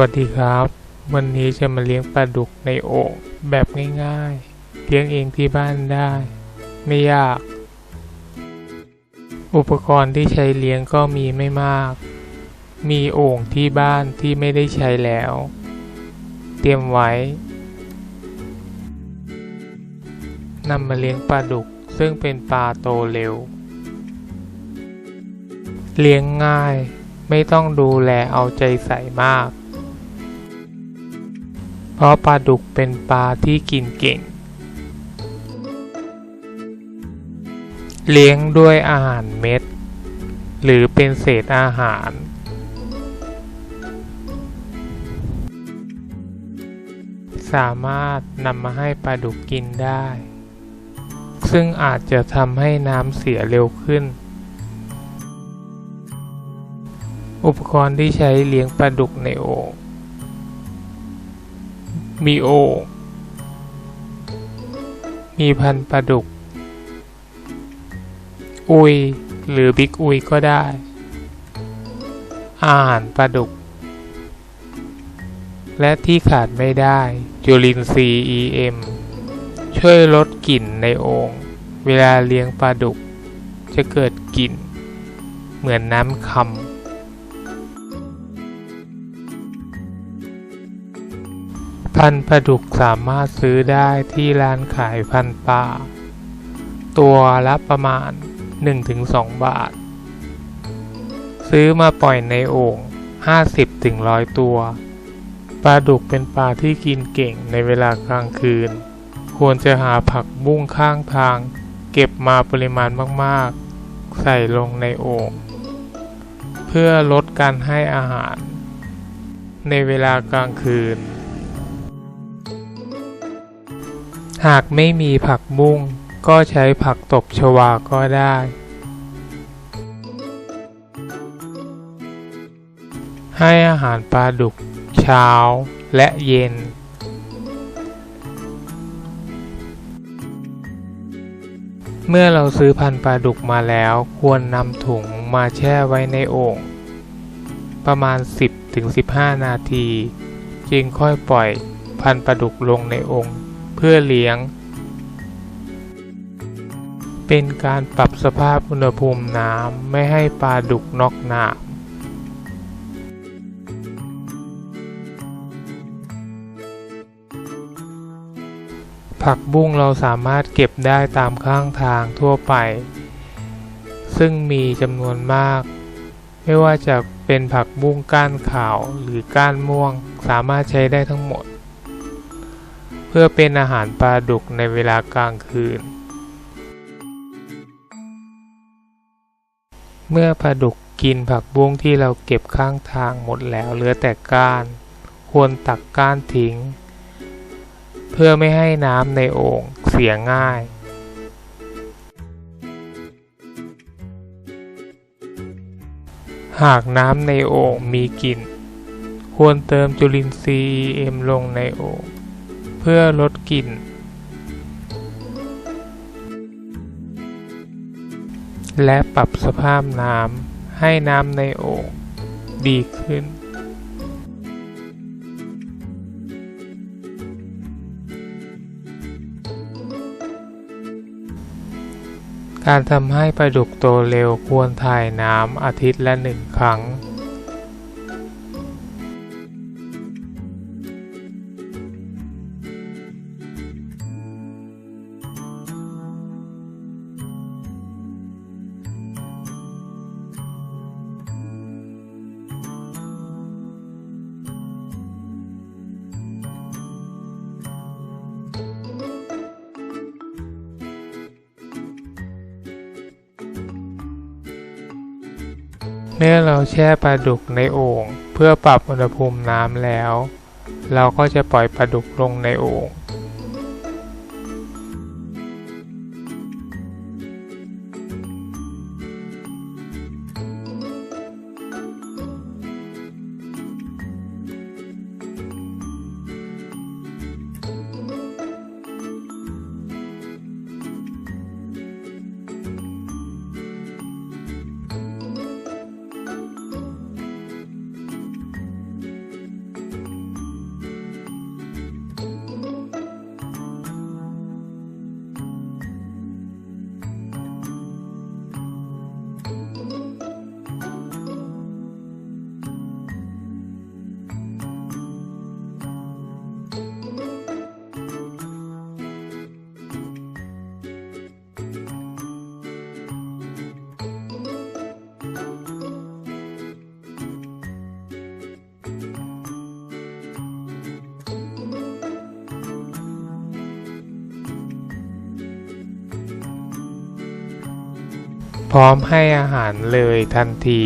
วัสดีครับ วันนี้จะมาเลี้ยงปลาดุกในโอ่งแบบง่ายๆ เลี้ยงเองที่บ้านได้ ไม่ยาก อุปกรณ์ที่ใช้เลี้ยงก็มีไม่มาก มีโอ่งที่บ้านที่ไม่ได้ใช้แล้ว เตรียมไว้นำมาเลี้ยงปลาดุกซึ่งเป็นปลาโตเร็ว เลี้ยงง่ายไม่ต้องดูแลเอาใจใส่มาก ราะปลาดุกเป็นปลาที่กินเก่ง เลี้ยงด้วยอาหารเม็ด หรือเป็นเศษอาหาร สามารถนำมาให้ปลาดุกกินได้ ซึ่งอาจจะทำให้น้ำเสียเร็วขึ้น อุปกรณ์ที่ใช้เลี้ยงปลาดุกในโอ่ง มีโอ มีพันปลาดุก อุย หรือบิ๊กอุยก็ได้ อาหารปลาดุก และที่ขาดไม่ได้จุลินทรีย์ EM ช่วยลดกลิ่นในโอ่งเวลาเลี้ยงปลาดุก จะเกิดกลิ่น เหมือนน้ำคำ พันปลาดุกสามารถซื้อได้ที่ร้านขายพันปลาตัวละประมาณ 1-2 บาท ซื้อมาปล่อยในโอ่ง50-100 ตัวปลาดุกเป็นปลาที่กินเก่งในเวลากลางคืน ควรจะหาผักบุ้งข้างทาง เก็บมาปริมาณมากๆ ใส่ลงในโอ่งเพื่อลดการให้อาหาร ในเวลากลางคืน หากไม่มีผักบุ้งก็ใช้ผักตบชวาก็ได้ ให้อาหารปลาดุก เช้าและเย็น เมื่อเราซื้อพันธุ์ปลาดุกมาแล้วควรนำถุงมาแช่ไว้ในโอ่งประมาณ 10-15 นาที จึงค่อยปล่อยพันธุ์ปลาดุกลงในโอ่งเพื่อเลี้ยง เป็นการปรับสภาพอุณหภูมิน้ำไม่ให้ปลาดุกนอกน้ำผักบุ้งเราสามารถเก็บได้ตามข้างทางทั่วไป ซึ่งมีจำนวนมาก ไม่ว่าจะเป็นผักบุ้งก้านขาวหรือก้านม่วงสามารถใช้ได้ทั้งหมด พื่อเป็นอาหารปลาดุกในเวลากลางคืน เมื่อปลาดุกกินผักบุ้งที่เราเก็บข้างทางหมดแล้วเหลือแต่ก้าน ควรตักก้านทิ้ง เพื่อไม่ให้น้ำในโอ่งเสียง่ายหากน้ำในโอ่งมีกลิ่น ควรเติมจุลินทรีย์ EM ลงในโอ่ง เพื่อลดกลิ่น และปรับสภาพน้ำให้น้ำในโอ่งดีขึ้น การทำให้ปลาดุกโตเร็วควรถ่ายน้ำอาทิตย์ละหนึ่งครั้ง เมื่อเราแช่ปลาดุกในโอ่งเพื่อปรับอุณหภูมิน้ำแล้ว เราก็จะปล่อยปลาดุกลงในโอ่ง พร้อมให้อาหารเลยทันที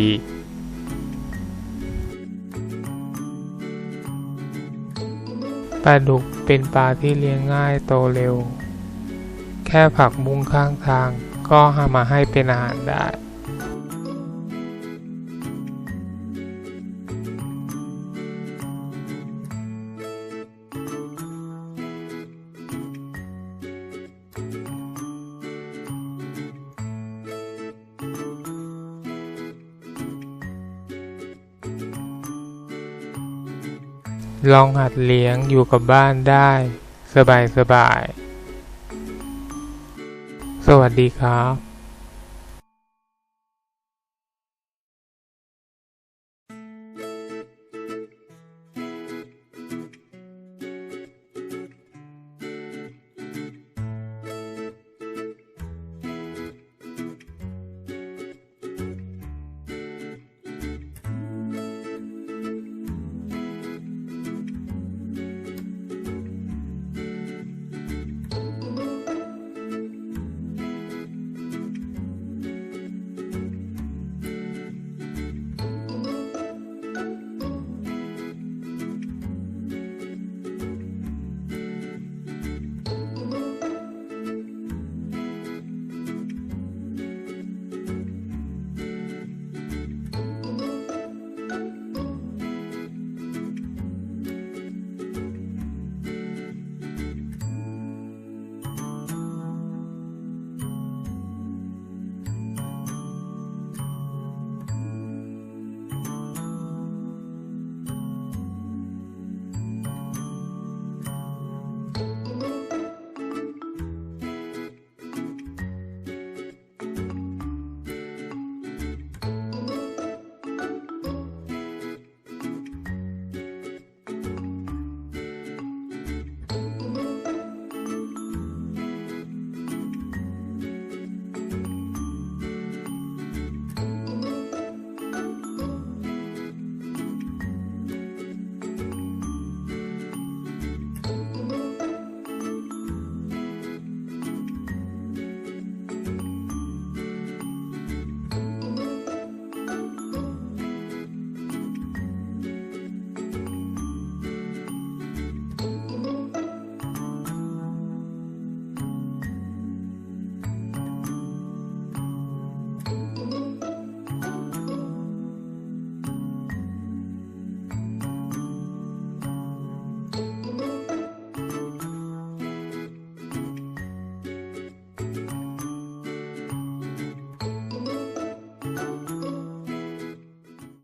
ปลาดุกเป็นปลาที่เลี้ยงง่ายโตเร็ว แค่ผักบุ้งข้างทางก็หามาให้เป็นอาหารได้ ลองหัดเลี้ยงอยู่กับบ้านได้ สบายสบาย สวัสดีครับ